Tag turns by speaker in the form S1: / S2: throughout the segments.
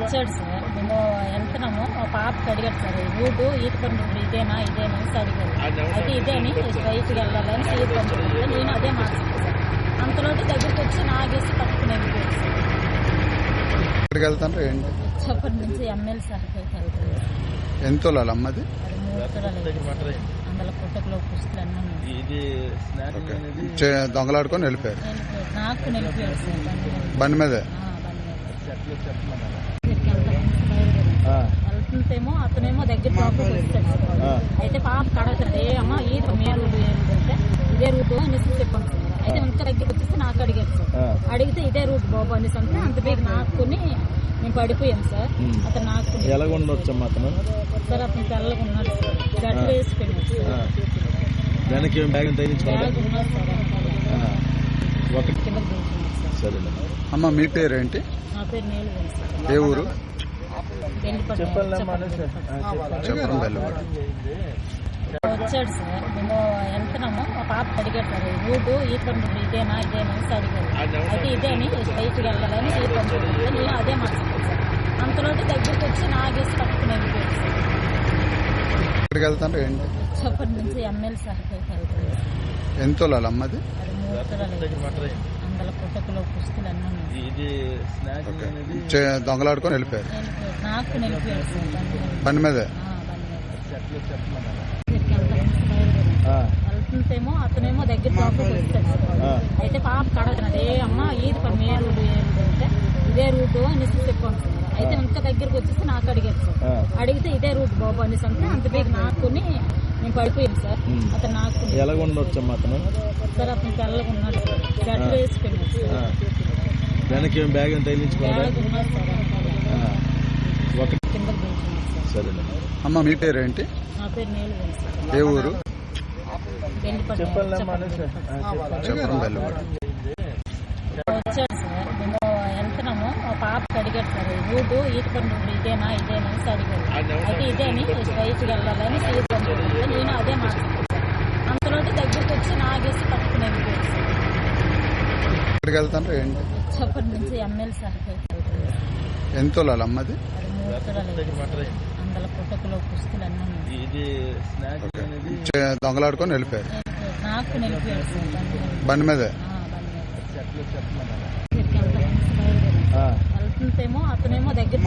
S1: వచ్చాడు సార్ మేము వెళ్తున్నాము. మా పాపకి అడిగాడు సార్. ఈ రూటు ఈత పండు ఇదేనా ఇదేనా అని అడిగాడు. అయితే ఇదేని స్ట్రైట్కి వెళ్ళాలని ఈత పండు నేను అదే సార్. అంతలోటి దగ్గరికి వచ్చి నాగేసి పట్టుకుని వెళ్ళిపోయాడు సార్.
S2: ఏంటి?
S1: చెప్పటి నుంచి ఎమ్మెల్యే వెళ్తుంది
S2: ఎంత అమ్మది
S1: అందులో పుట్టకలో పుస్తకాలు అన్నీ
S2: దొంగలాడుకొని వెళ్ళిపోయారు.
S1: నాకు సార్. బండి మీద.
S2: బండి మీదే
S1: ఆ, బండి మీద.
S3: చెట్లు చెప్పమన్నారు
S1: దగ్గరికి వెళ్తామని వెళ్తుంటేమో అతనేమో దగ్గర లోపలికి వస్తాడు. అయితే పాప కడగండి ఏ అమ్మ ఈ మే రూట్ ఏంటంటే ఇదే రూట్ అనేసి చెప్పాను సార్ అయితే ఇంత దగ్గరికి వచ్చేసి నాకు అడిగారు సార్. అడిగితే ఇదే రూట్ బాబు అనేసి అంటే అంత పేరు నాకుని మేము పడిపోయాం సార్. అతను నాకు
S3: ఎలాగ ఉండొచ్చమ్మా అతను?
S1: సార్ అతను తెల్లగా ఉన్నాడు సార్. గడ్డ వేసిపోయినాడు
S3: ఆ.
S1: సార్.
S3: వెనక్కి ఏం బ్యాగ్ తగిలించుకోవాలి. ఒకటి
S1: సార్
S2: అమ్మ మీ పేరేంటి?
S1: నా పేరు సార్.
S2: ఏ ఊరు? చెప్పడం
S1: వచ్చాడు సార్. మేము వెళ్తున్నాము. మా పాప అడిగాడు సార్ ఈ రూటు ఈ పండు ఇదేనా ఇదేనా అని అయితే ఇదేని స్ట్రైట్కి వెళ్ళాలని ఈ పండు నేను అదే సార్. అంతలోటి దగ్గరికి వచ్చి నాగేసి పట్టుకుని వెళ్ళిపోయాడు సార్ చెప్పటి నుంచి ఎమ్మెల్యే
S2: ఎంత తోలాలి అమ్మది
S1: అది? మూడు తులాలు.
S2: దొంగలాడుకొని వెళ్ళిపోయారు.
S1: బండి మీద. వెళ్తుంటేమో అతనేమో దగ్గర లోపలికి వస్తాడు. అయితే పాప కడగనది ఏ అమ్మ ఈది పని మే రూట్ ఏంటంటే ఇదే రూట్ అనేసి చెప్పాను సార్. అయితే ఇంత దగ్గరికి వచ్చేసి నాకు అడిగారు సార్. అడిగితే ఇదే రూట్ బాబు అనేసి అంటే అంత పేరు నాకుని మేము పడిపోయాం సార్. అతను నాకు
S3: ఎలాగ ఉండొచ్చమ్మా అతను?
S1: సార్ అతను తెల్లగా ఉన్నాడు సార్. గడ్డ వేసిపోయినాడు. సార్.
S3: వెనక్కి ఏం బ్యాగ్ తగిలించుకోవాలి. ఒకటి
S1: సార్.
S3: సరేనండి
S2: అమ్మ మీ
S1: పేరు సార్
S2: ఏ ఊరు? చెప్పడం
S1: వెళ్తున్నాము. పాపకి అడిగాడు సార్ ఈ రూటు ఈత పండు ఇదేనా ఇదేనా? అని అడిగాడు అయితే ఇదేని స్ట్రైట్కి వెళ్ళాలని ఈత పండు నేను అదే మార్చాను సార్ అంతలోటి దగ్గరికి వచ్చి నాగేసి పట్టుకుని వెళ్ళిపోయాడు సార్
S2: ఎక్కడికి వెళ్తాండ్రు ఏంటి
S1: నుంచి.
S2: ఎంత తోలాలి అమ్మది? దొంగలాడుకొని వెళ్ళిపోయారు.
S1: బండి మీద. వెళ్తుంటేమో అతనేమో దగ్గర.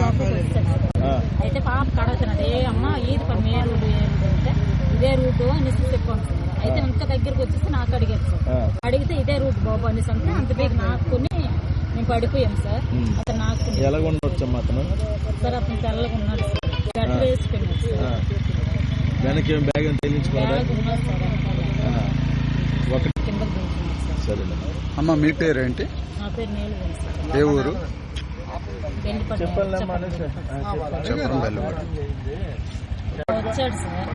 S1: అయితే పాప కడగనది ఏ అమ్మ ఈది పని మే రూట్ ఏంటంటే ఇదే రూట్ అనేసి చెప్పాను అయితే ఇంత దగ్గరికి వచ్చేసి నాకు అడిగారు సార్. అడిగితే ఇదే రూట్ బాబు అనేసి అంటే అంత పేరు నాకుని మేము పడిపోయాం సార్. అతను నాకు
S3: ఎలాగ ఉండొచ్చమ్మా అతను?
S1: సార్ అతను తెల్లగా ఉన్నాడు సార్.
S3: ఆ.
S1: సార్.
S3: వెనక్కి ఏం బ్యాగ్. ఒకటి
S1: సార్
S2: అమ్మ మీ పేరేంటి?
S1: నా పేరు
S2: ఏ ఊరు? చెప్పడం
S1: వచ్చాడు సార్.